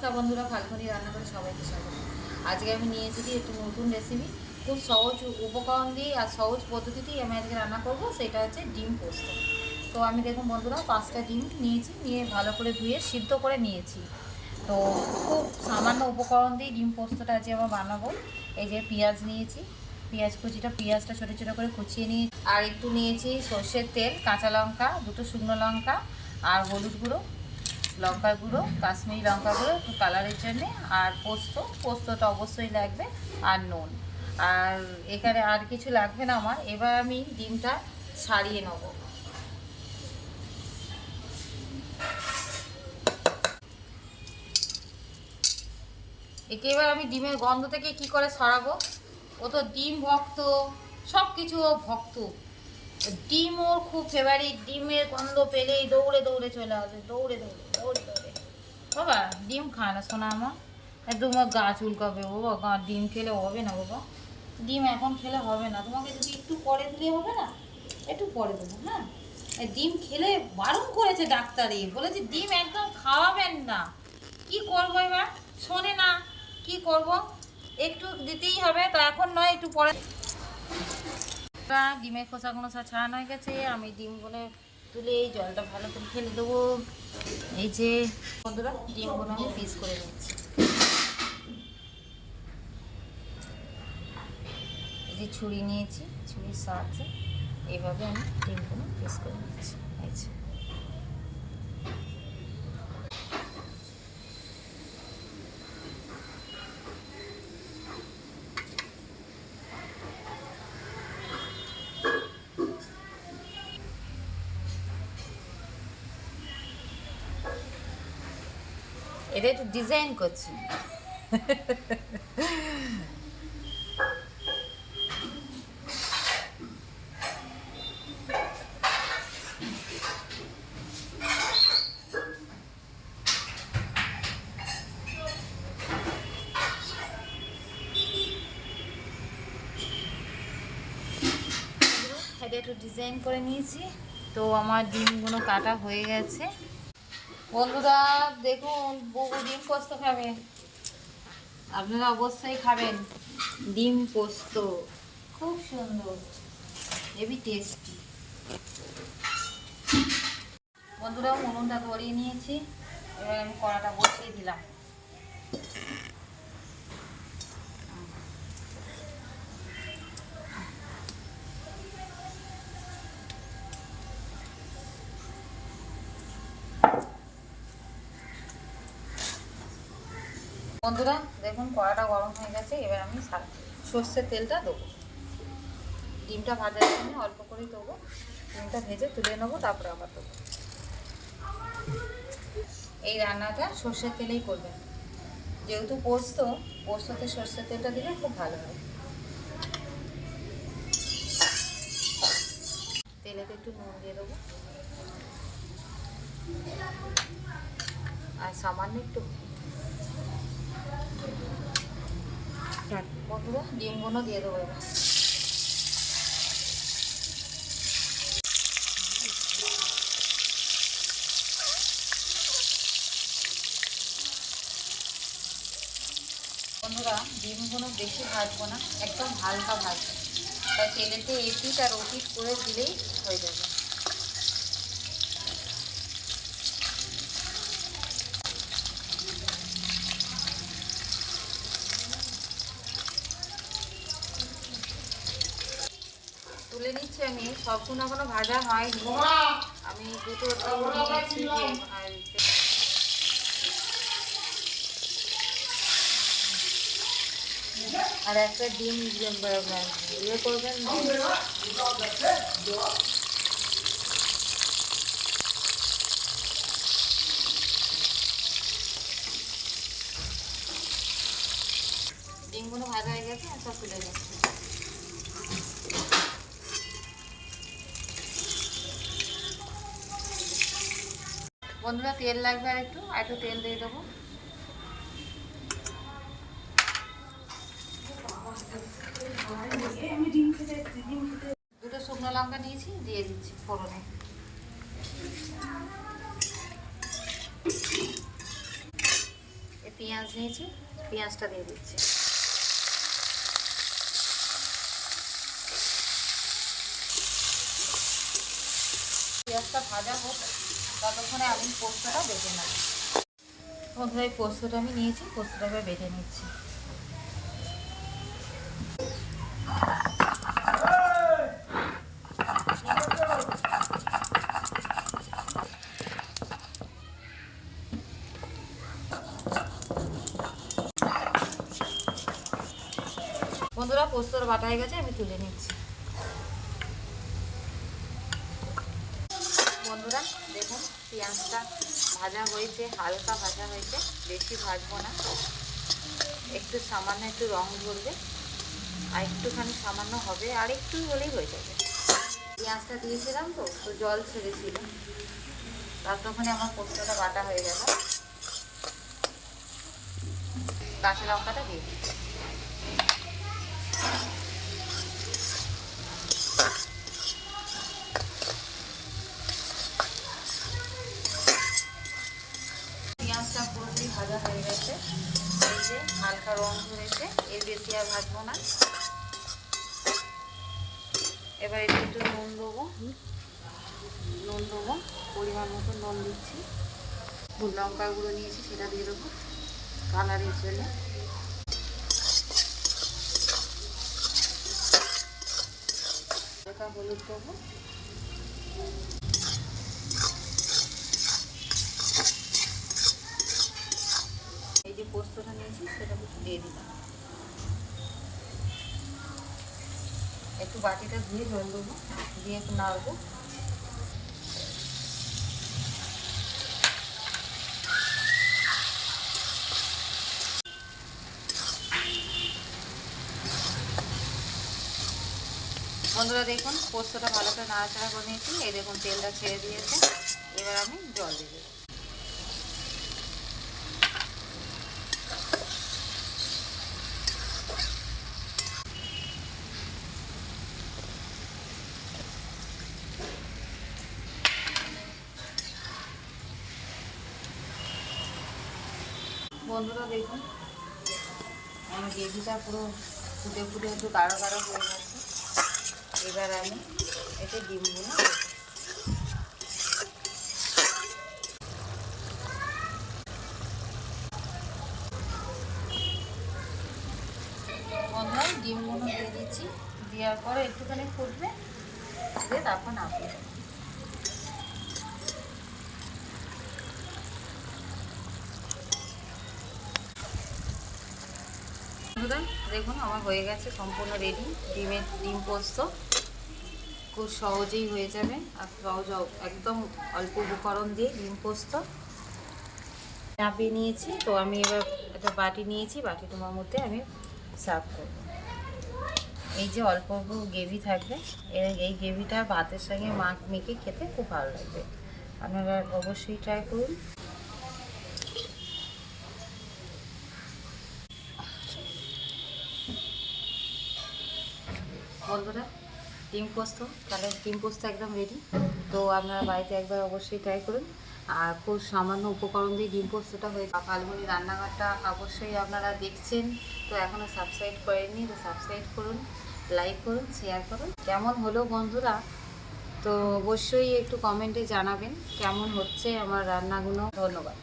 নমস্কার বন্ধুরা, ফাল্গুনি রান্না করে সবাইকে স্বাগত। আজকে আমি নিয়ে এসেছি একটু নতুন রেসিপি খুব সহজ উপকরণ দিয়ে আর সহজ পদ্ধতিতেই আমি আজকে রান্না করব, সেটা হচ্ছে ডিম পোস্ত। তো আমি দেখুন বন্ধুরা, পাঁচটা ডিম নিয়েছি, নিয়ে ভালো করে ধুয়ে সিদ্ধ করে নিয়েছি। তো খুব সামান্য উপকরণ দিয়ে ডিম পোস্তটা আজকে আমরা বানাবো। এই যে পেঁয়াজ নিয়েছি, পেঁয়াজ কুচিটা, পেঁয়াজটা ছোটো ছোটো করে কুচিয়ে নিয়ে, আর একটু নিয়েছি সর্ষের তেল, কাঁচা লঙ্কা, দুটো শুকনো লঙ্কা, আর হলুদ গুঁড়ো। লঙ্কার গুঁড়ো, কাশ্মীরি লঙ্কা গুঁড়ো একটু কালারের জন্যে, আর পোস্ত, পোস্তটা অবশ্যই লাগবে, আর নুন। আর এখানে আর কিছু লাগবে না আমার, এবার আমি ডিমটা ছাড়িয়ে নেব। একে এবার আমি ডিমের গন্ধ থেকে কি করে সরাবো ও তো ডিম ভক্ত সব কিছু ও ভক্ত। ডিম ওর খুব ফেভারিট ডিমের গন্ধ পেলেই দৌড়ে দৌড়ে চলে আসে, দৌড়ে দৌড়ে। বাবা, ডিম খায় না শোনা আমার আমার গা চুলকাবে বাবা, গা ডিম খেলে হবে না বাবা। ডিম এখন খেলে হবে না। তোমাকে যদি একটু পরে দিলে হবে না? একটু পরে দেবো হ্যাঁ? ডিম খেলে বারণ করেছে ডাক্তারে। বলেছে ডিম একদম খাওয়াবেন না। কি করব এবার? শোনে না, কি করব? একটু দিতেই হবে, তো এখন নয়, একটু পরে। ডিমের খোসাগুলো সব ছাড়ানো হয়ে গেছে। আমি ডিমগুলো তুলে এই জলটা ভালো করে ফেলে দেবো। এই যে বন্ধুরা ডিমগুলো আমি পিস করে নিচ্ছি এই যে ছুরি নিয়েছি, ছুরির সাহায্যে এইভাবে আমি ডিমগুলো পিস করে নিচ্ছি এই এটা একটু ডিজাইন করছি। এটা একটু ডিজাইন করে নিয়েছি। তো আমার ডিমগুলো কাটা হয়ে গেছে। বন্ধুরা, দেখুন বউ ডিম পোস্ত খাবে। আপনারা অবশ্যই খাবেন ডিম পোস্ত। খুব সুন্দর, হেভি টেস্টি বন্ধুরা, উনুনটা ধরিয়ে নিয়েছি। এবার আমি কড়াটা বসিয়ে দিলাম। বন্ধুরা, দেখুন কড়াটা গরম হয়ে গেছে, এবার আমি সর্ষের তেলটা দেবো। ডিমটা ভাজার জন্য অল্প করেই দেবো। ডিমটা ভেজে তুলে নেব, তারপরে আবার দেবো। এই রান্নাটা সর্ষের তেলেই করবেন। যেহেতু পোস্ত, পোস্ততে সর্ষের তেলটা দিলে খুব ভালো হয়। তেলেতে একটু নুন দিয়ে দেবো। আর সামান্য একটু বন্ধুরা, ডিমগুলো বেশি ভাজবো না, একদম হালকা ভাজবো। তাই তেলেতে এপিট আর ওপিট করে দিলেই হয়ে যাবে তুলে নিচ্ছি আমি সবগুলো এখনও ভাজা হয়নি। আমি দুটো আর একটা ডিম ইয়ে করবেন ডিমগুলো ভাজা হয়ে গেছে সব তুলে নিচ্ছি। বন্ধুরা, তেল লাগবে আর একটু আর একটু তেল দিয়ে দেবো। দুটো শুকনো লঙ্কা নিয়েছি, দিয়ে দিচ্ছি ফোড়নে। পেঁয়াজ নিয়েছি, পেঁয়াজটা দিয়ে দিচ্ছি। পেঁয়াজটা ভাজা হোক। ততক্ষণে আমি পোস্তটা বেটে নেব। বন্ধুরা, এই পোস্তটা আমি নিয়েছি, পোস্তটা এবার বেটে নিচ্ছি। বন্ধুরা, পোস্তর বাটা হয়ে গেছে, আমি তুলে নিচ্ছি বন্ধুরা দেখুন পেঁয়াজটা ভাজা হয়েছে, হালকা ভাজা হয়েছে, বেশি ভাজবো না। একটু সামান্য একটু রং ধরবে আর একটুখানি সামান্য হবে, আর একটু হলেই হয়ে যাবে। পেঁয়াজটা দিয়েছিলাম তো তো জল ছেড়েছিল। ততক্ষণে আমার পোস্তটা বাটা হয়ে গেল। কাঁচা লঙ্কাটা দিয়ে পেঁয়াজটা পুরোপুরি ভাজা হয়ে গেছে। এই যে হালকা রং ধরেছে এর বেশি আর ভাজবো না। এবার একটু একটু নুন দেবো। নুন দেবো, পরিমাণ মতো নুন দিচ্ছি। লঙ্কা গুঁড়ো নিয়েছি, সেটা দিয়ে দেবো কালারের জন্য। হলুদ দেবো এই যে পোস্তটা নিয়েছি, সেটা একটু দিয়ে দিলাম। একটু বাটিটা ধুয়ে জল দেবো, দিয়ে একটু নাড়বো। বন্ধুরা দেখুন, পোস্তটা ভালো করে নাড়াচাড়া করে নিয়েছি, এই দেখুন তেলটা ছেড়ে দিয়েছে, এবার আমি জল দিয়ে দেবো। বন্ধুরা দেখুন আমার গ্রেভিটা পুরো ফুটে ফুটে একটু গাঢ় গাঢ় হয়ে গেছে এবার আমি এতে ডিমগুলো। বন্ধুরা, ডিমগুলো দিয়ে দিচ্ছি দেওয়ার পরে একটুখানি ফুটবে, দিয়ে তারপর নামিয়ে দেবো। বন্ধুরা, দেখুন, আমার হয়ে গেছে সম্পূর্ণ রেডি ডিমের ডিম পোস্ত। খুব সহজেই হয়ে যাবে। আর সহজ একদম অল্প উপকরণ দিয়ে ডিম পোস্ত। চাপিয়ে নিয়েছি। তো আমি এবার একটা বাটি নিয়েছি। বাটি তোমার মধ্যে আমি সার্ভ করব। এই যে অল্প অল্প গ্রেভি থাকবে এই গ্রেভিটা ভাতের সঙ্গে মাখ মেখে খেতে খুব ভালো লাগবে। আপনারা অবশ্যই ট্রাই করুন। বন্ধুরা, ডিম পোস্ত। তাহলে ডিম পোস্ত একদম রেডি তো আপনারা বাড়িতে একবার অবশ্যই ট্রাই করুন। আর খুব সামান্য উপকরণ দিয়ে ডিম পোস্তটা হয়ে ফাল্গুনি রান্নাঘরটা অবশ্যই আপনারা দেখছেন। তো এখনও সাবস্ক্রাইব করেননি, তো সাবস্ক্রাইব করুন লাইক করুন শেয়ার করুন। কেমন হলো বন্ধুরা? তো অবশ্যই একটু কমেন্টে জানাবেন, কেমন হচ্ছে আমার রান্নাগুলো? ধন্যবাদ।